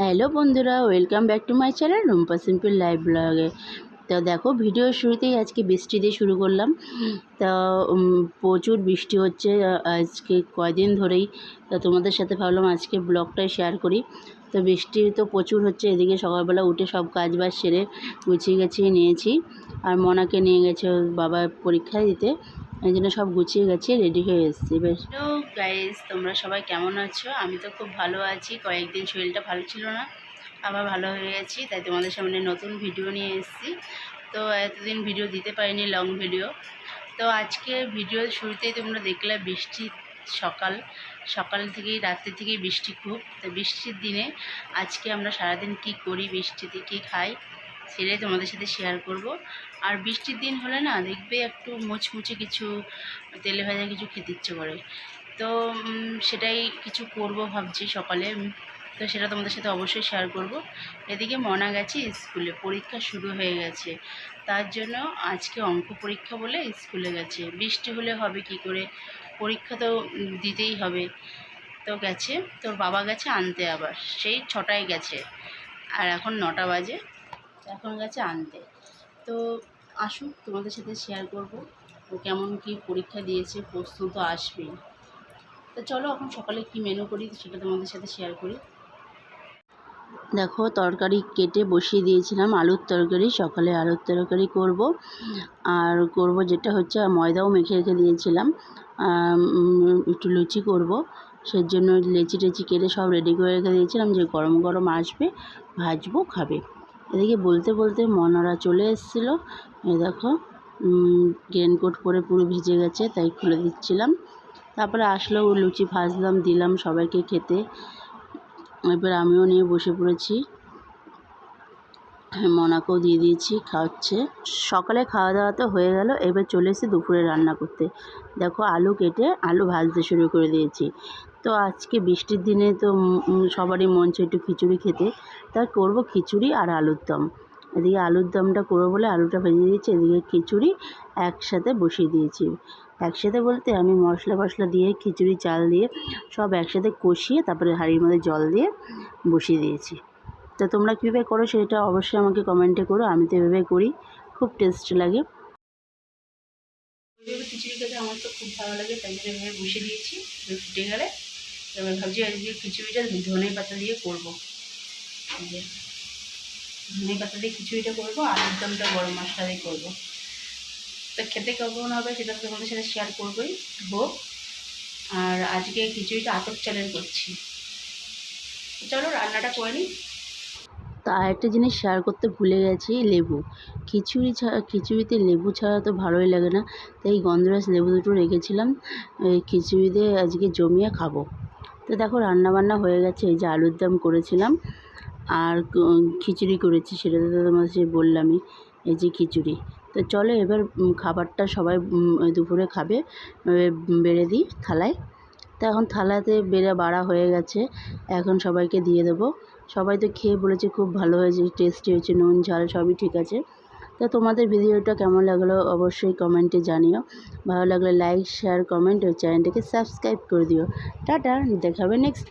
Hello বন্ধুরা, welcome back to my channel Rumpa simple live ব্লগে। তো দেখো ভিডিওর শুরুতেই আজকে বৃষ্টি দিয়ে শুরু করলাম। তা প্রচুর বৃষ্টি হচ্ছে আজকে কয়দিন ধরেই। তা তোমাদের সাথে ভাবলাম আজকে ব্লগটাই শেয়ার করি। তো বৃষ্টি তো প্রচুর হচ্ছে, এদিকে সকালবেলা উঠে সব কাজ বাজ সেরে গুছিয়ে গেছিয়ে নিয়েছি। আর মনাকে নিয়ে গেছে বাবা পরীক্ষা দিতে। এই জন্য সব গুছিয়ে গেছে রেডি হয়ে এসেছি, বেশ। গাইজ তোমরা সবাই কেমন আছো? আমি তো খুব ভালো আছি, কয়েকদিন শরীরটা ভালো ছিল না, আবার ভালো হয়ে গেছি, তাই তোমাদের সামনে নতুন ভিডিও নিয়ে এসেছি। তো এতদিন ভিডিও দিতে পারিনি লং ভিডিও তো আজকে ভিডিও শুরুতেই তোমরা দেখলে বৃষ্টি সকাল সকাল থেকেই রাত্রি থেকেই বৃষ্টি খুব। তো বৃষ্টির দিনে আজকে আমরা সারাদিন কি করি, বৃষ্টিতে কী খাই সেটাই তোমাদের সাথে শেয়ার করব। আর বৃষ্টির দিন হলে না দেখবে একটু মুচমুচে কিছু তেলে ভাজা কিছু খেতে ইচ্ছে করে। তো সেটাই কিছু করব ভাবছি সকালে। তো সেটা তোমাদের সাথে অবশ্যই শেয়ার করব। এদিকে মনা গেছে স্কুলে, পরীক্ষা শুরু হয়ে গেছে। তার জন্য আজকে অঙ্ক পরীক্ষা বলে স্কুলে গেছে। বৃষ্টি হলে হবে কি করে? পরীক্ষা তো দিতেই হবে। তো গেছে, তোর বাবা গেছে আনতে আবার। সেই ছটায় গেছে। আর এখন নটা বাজে। এখন গেছে আনতে। তো আসুক, তোমাদের সাথে শেয়ার করব ও কেমন কি পরীক্ষা দিয়েছে, প্রশ্ন তো আসবেই। তো চলো, এখন সকালে কি মেনু করি সেটা তোমাদের সাথে শেয়ার করি। দেখো, তরকারি কেটে বসিয়ে দিয়েছিলাম, আলুর তরকারি, সকালে আলুর তরকারি করব। আর করব যেটা হচ্ছে ময়দাও মেখে রেখে দিয়েছিলাম। একটু লুচি করব। সেই জন্য লেচি টেচি কেটে সব রেডি করে রেখে দিয়েছিলাম যে গরম গরম আসবে, ভাজবো, খাবে। এদিকে বলতে বলতে মনারা চলে এসেছিল। এ দেখো রেনকোট পরে পুরো ভিজে গেছে, তাই খুলে দিচ্ছিলাম। তারপরে আসলো, ও লুচি ভাজলাম, দিলাম সবাইকে খেতে। এবার আমিও নিয়ে বসে পড়েছি। মনাকেও দিয়ে দিয়েছি খাওয়াচ্ছে সকালে খাওয়া দাওয়া তো হয়ে গেল, এবার চলে এসে দুপুরে রান্না করতে। দেখো আলু কেটে আলু ভাজতে শুরু করে দিয়েছি। তো আজকে বৃষ্টির দিনে তো সবারই মন চায় একটু খিচুড়ি খেতে। তাই করব খিচুড়ি আর আলুর দম। এদিকে আলুর দমটা করব বলে আলুটা ভেজে দিয়েছি, এদিকে খিচুড়ি একসাথে বসিয়ে দিয়েছি। একসাথে বলতে আমি মশলা ফশলা দিয়ে, খিচুড়ি, চাল দিয়ে সব একসাথে কষিয়ে তারপরে হাঁড়ির মধ্যে জল দিয়ে বসিয়ে দিয়েছি। তো তোমরা কীভাবে করো সেটা অবশ্যই আমাকে কমেন্টে করো, আমি তো এভাবে করি, খুব টেস্ট লাগে। খিচুড়ি খেতে আমার তো খুব ভালো লাগে, তাই জন্য এভাবে বসিয়ে দিয়েছি ফুটে গেলে, এবার ভাবছি আজকে খিচুড়িটা ধনে পাতা দিয়ে করব। ধনে পাতা দিয়ে খিচুড়িটা করব, আলুর দমটা গরম মশলা দিয়ে করব। তো খেতে কেমন হবে সেটা তোমাদের সাথে শেয়ার করবোই, হোক। আর আজকে খিচুড়িটা আতপ চালের করছি। চলো রান্নাটা করে নিই। তা একটা জিনিস শেয়ার করতে ভুলে গেছি, লেবু। খিচুড়ি ছাড়া খিচুড়িতে লেবু ছাড়া তো ভালোই লাগে না। তাই গন্ধরাজ লেবু দুটো রেখেছিলাম, এই খিচুড়িতে আজকে জমিয়ে খাব। তো দেখো রান্না বান্না হয়ে গেছে, এই যে আলুর দম করেছিলাম, আর খিচুড়ি করেছি সেটা তো তোমাদের সে বললামই, এই যে খিচুড়ি। তো চলো এবার খাবারটা সবাই দুপুরে খাবে বেড়ে দিই থালায়। তো এখন থালাতে বেড়ে বাড়া হয়ে গেছে, এখন সবাইকে দিয়ে দেবো। সবাই তো খেয়ে বলেছে খুব ভালো হয়েছে টেস্টি হয়েছে, নুন, ঝাল সবই ঠিক আছে। তা তোমাদের ভিডিওটা কেমন লাগল অবশ্যই কমেন্টে জানিও। ভালো লাগলে লাইক শেয়ার কমেন্ট ও চ্যানেলটাকে সাবস্ক্রাইব করে দিও। টাটা দেখাবে নেক্সট